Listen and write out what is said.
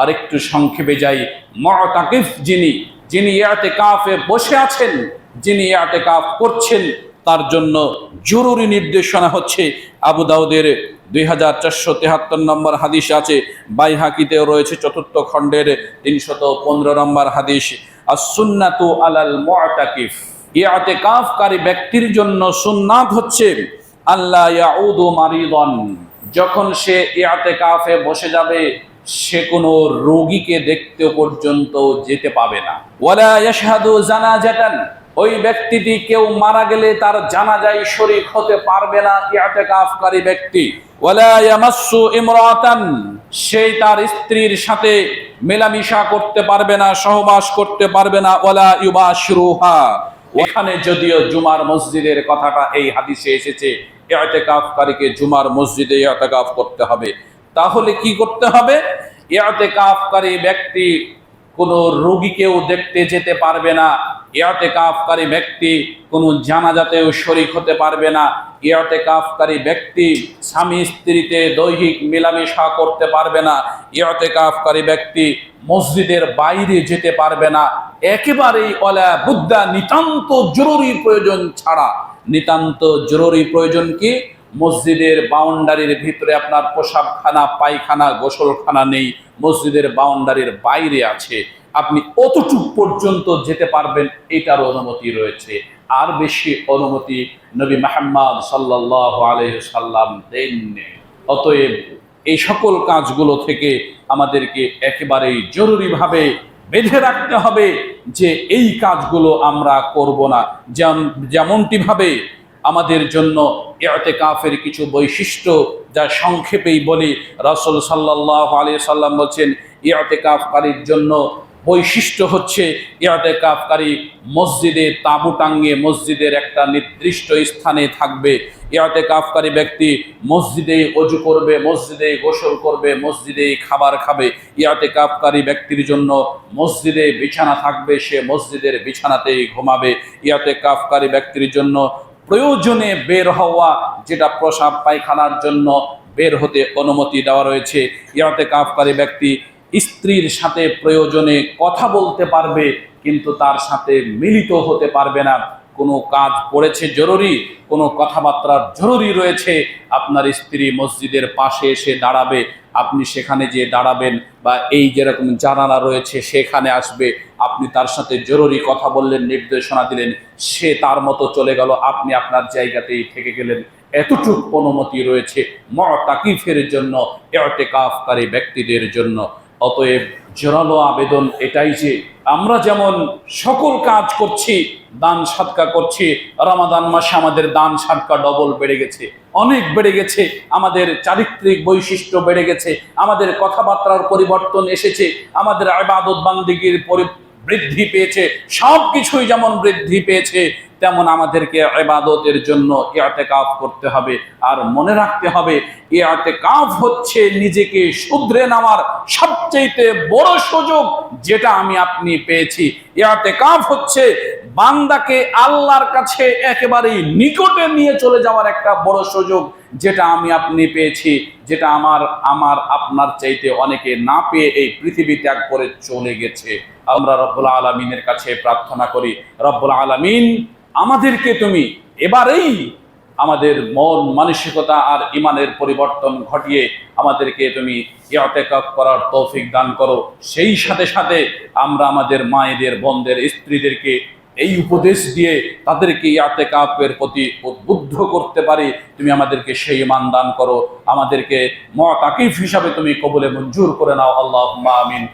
আরেকটু সংক্ষেপে যাই। মতাকিফ যিনি যিনি ইয়াতে কাফে বসে আছেন, যিনি ইয়াতে কাফ করছেন, তার জন্য জরুরি নির্দেশনা হচ্ছে। আবু দাউদের দুই হাজার চারশো তেহাত্তর নম্বর হাদিস আছে, বাইহাকিতেও রয়েছে চতুর্থ খণ্ডের তিনশত পনেরো নম্বর হাদিস। আর সুন্নাতু আলাল মুআতাকিফ ইয়াতে কাফকারী ব্যক্তির জন্য সুন্নাত হচ্ছে আল্লাহ মারিদন। যখন সে ইয়াতে কাফে বসে যাবে সে কোনো রোগীকে দেখতে পর্যন্ত যেতে পাবে না। ওয়ালা ইয়াশহাদু জানাজাতান, ওই ব্যক্তিটি কেউ মারা গেলে তার জানাজায় শরীক হতে পারবে না ইয়াতেকাফকারী ব্যক্তি। ওয়ালা ইয়ামাসসু ইমরাতান সেই তার স্ত্রীর সাথে মেলামেশা করতে পারবে না, সহবাস করতে পারবে না, ওয়ালা ইউবাশিরুহা। এখানে যদিও জুমার মসজিদের কথাটা এই হাদিসে এসেছে ইয়াতেকাফকারীকে জুমার মসজিদে ইয়াতেকাফ করতে হবে। তাহলে কি করতে হবে? ইয়াতেকাফকারী ব্যক্তি কোনো রোগীকেও দেখতে যেতে পারবে না। ইয়াতে কাফকারী ব্যক্তি কোনো জানাজাতেও শরিক হতে পারবে না। ইয়াতে কাফকারী ব্যক্তি স্বামী স্ত্রীতে দৈহিক মেলামেশা করতে পারবে না। ইয়াতে কাফকারী ব্যক্তি মসজিদের বাইরে যেতে পারবে না। একেবারেই অলা বুদ্ধা নিতান্ত জরুরি প্রয়োজন ছাড়া। নিতান্ত জরুরি প্রয়োজন কি? মসজিদের বাউন্ডারির ভিতরে আপনার পোশাকখানা, পায়খানা, গোসলখানা নেই, মসজিদের বাউন্ডারির বাইরে আছে। আপনি অতটুক পর্যন্ত যেতে পারবেন, এটার অনুমতি রয়েছে। আর বেশি অনুমতি নবী মাহমদ সাল্লাহ আলহাল্লাম দেননি। অতএব এই সকল কাজগুলো থেকে আমাদেরকে একেবারেই জরুরিভাবে বেঁধে রাখতে হবে যে এই কাজগুলো আমরা করব না। যেমন যেমনটি ভাবে আমাদের জন্য এতে কাফের কিছু বৈশিষ্ট্য যা সংক্ষেপেই বলি। রসল সাল্লাহ আলী সাল্লাম বলছেন ইয়াতে কাফকারীর জন্য বৈশিষ্ট্য হচ্ছে ইয়াতে কাফকারী মসজিদে তাঁবু টাঙ্গে মসজিদের একটা নির্দিষ্ট স্থানে থাকবে। ইয়াতে কাফকারী ব্যক্তি মসজিদে অজু করবে মসজিদে গোসল করবে মসজিদে খাবার খাবে। ইয়াতে কাফকারী ব্যক্তির জন্য মসজিদে বিছানা থাকবে, সে মসজিদের বিছানাতেই ঘুমাবে। ইয়াতে কাফকারী ব্যক্তির জন্য প্রয়োজনে বের হওয়া, যেটা প্রসাব পায়খানার জন্য বের হতে অনুমতি দেওয়া রয়েছে। ইয়াতে কাফকারী ব্যক্তি স্ত্রীর সাথে প্রয়োজনে কথা বলতে পারবে, কিন্তু তার সাথে মিলিত হতে পারবে না। কোনো কাজ পড়েছে জরুরি, কোনো কথাবার্তার জরুরি রয়েছে, আপনার স্ত্রী মসজিদের পাশে এসে দাঁড়াবে। আপনি সেখানে যে দাঁড়াবেন বা এই যেরকম জানালা রয়েছে সেখানে আসবে, আপনি তার সাথে জরুরি কথা বললেন, নির্দেশনা দিলেন, সে তার মতো চলে গেল, আপনি আপনার জায়গাতেই থেকে গেলেন। এতটুক অনুমতি রয়েছে মতাকিফের জন্য এটেকাফকারী ব্যক্তিদের জন্য। অতএব জোরালো আবেদন এটাই যে আমরা যেমন সকল কাজ করছি, দান সাদকা করছি, রমাদান মাসে আমাদের দান সাদকা ডবল বেড়ে গেছে, অনেক বেড়ে গেছে, আমাদের চারিত্রিক বৈশিষ্ট্য বেড়ে গেছে, আমাদের কথাবার্তার পরিবর্তন এসেছে, আমাদের আবাদত বান্দিগির বৃদ্ধি পেয়েছে সব কিছুই যেমন বৃদ্ধি পেয়েছে তেমন আমাদেরকে এবাদতের জন্য ইয়াতেকাফ করতে হবে। আর মনে রাখতে হবে ইয়াতেকাফ হচ্ছে নিজেকে শুধরে নেওয়ার সবচেয়ে বড় সুযোগ যেটা আমি আপনি পেয়েছি। ইয়াতেকাফ হচ্ছে বান্দাকে আল্লাহর কাছে একেবারেই নিকটে নিয়ে চলে যাওয়ার একটা বড় সুযোগ যেটা আমি আপনি পেয়েছি, যেটা আমার আমার, আপনার চাইতে অনেকে না পেয়ে এই পৃথিবী ত্যাগ করে চলে গেছে। আমরা রব্বুল আলমিনের কাছে প্রার্থনা করি, রব্বুল আলমিন আমাদেরকে তুমি এবারেই আমাদের মন মানসিকতা আর ইমানের পরিবর্তন ঘটিয়ে আমাদেরকে তুমি ইয়াতেকাপ করার তৌফিক দান করো। সেই সাথে সাথে আমরা আমাদের মায়েদের, বোনদের, স্ত্রীদেরকে এই উপদেশ দিয়ে তাদেরকে ইয়াতে কাপের প্রতি উদ্বুদ্ধ করতে পারি। তুমি আমাদেরকে সেই মান দান করো। আমাদেরকে মতাকিফ হিসাবে তুমি কবলে মঞ্জুর করে নাও। আল্লাহ আমিন।